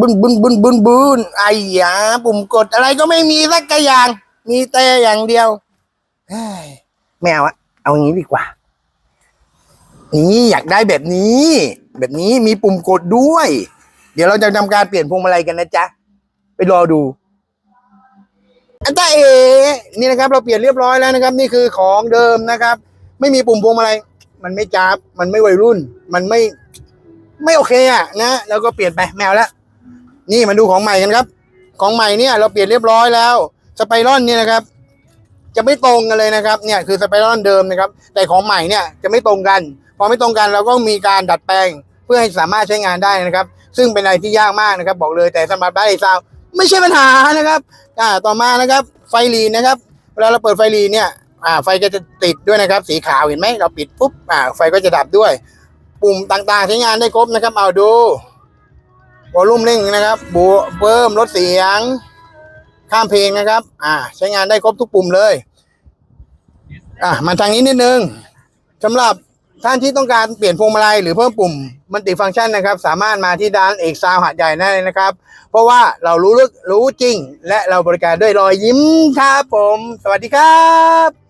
บุนบุนบุนบุนบุนไอ้ยาปุ่มกดอะไรก็ไม่มีสักอย่าง มีแต่อย่างเดียวเฮ้ยไม่เอาอะเอาอย่างนี้ดีกว่า นี่อยากได้แบบนี้ แบบนี้มีปุ่มกดด้วย เดี๋ยวเราจะทำการเปลี่ยนพวงมาลัยกันนะจ๊ะ ไปรอดูอันตาเอ นี่นะครับ เราเปลี่ยนเรียบร้อยแล้วนะครับ นี่คือของเดิมนะครับ ไม่มีปุ่มพวงมาลัยมันไม่จ้าบมันไม่วัยรุ่น มันไม่ไม่โอเคอะนะแล้วก็เปลี่ยนไปแมวแล้ว นี่มาดูของใหม่กันครับ ของใหม่เนี่ยเราเปลี่ยนเรียบร้อยแล้ว สไปรอนเนี่ยนะครับ จะไม่ตรงกันเลยนะครับ เนี่ยคือสไปรอนเดิมนะครับ แต่ของใหม่เนี่ยจะไม่ตรงกัน พอไม่ตรงกันเราก็มีการดัดแปลงเพื่อให้สามารถใช้งานได้นะครับ ซึ่งเป็นอะไรที่ยากมากนะครับ บอกเลยแต่สำหรับได้ซาวไม่ใช่ปัญหานะครับอ่าต่อมานะครับ ไฟลีนนะครับ เวลาเราเปิดไฟลีนเนี่ยอ่าไฟก็จะติดด้วยนะครับ สีขาวเห็นไหมเราปิดปุ๊บอ่าไฟก็จะดับด้วย ปุ่มต่างๆใช้งานได้ครบนะครับเอาดู วอลลุ่มเร่งนะครับบูเพิ่มลดเสียง ข้ามเพลงนะครับ อ่า ใช้งานได้ครบทุกปุ่มเลย อะมาทางนี้นิดนึงสำหรับท่านที่ต้องการเปลี่ยนพวงมาลัยหรือเพิ่มปุ่มมัลติฟังก์ชันนะครับ สามารถมาที่ด้านเอกซาวหาดใหญ่ได้เลยนะครับ เพราะว่าเรารู้ลึกรู้จริง และเราบริการด้วยรอยยิ้มครับผม สวัสดีครับ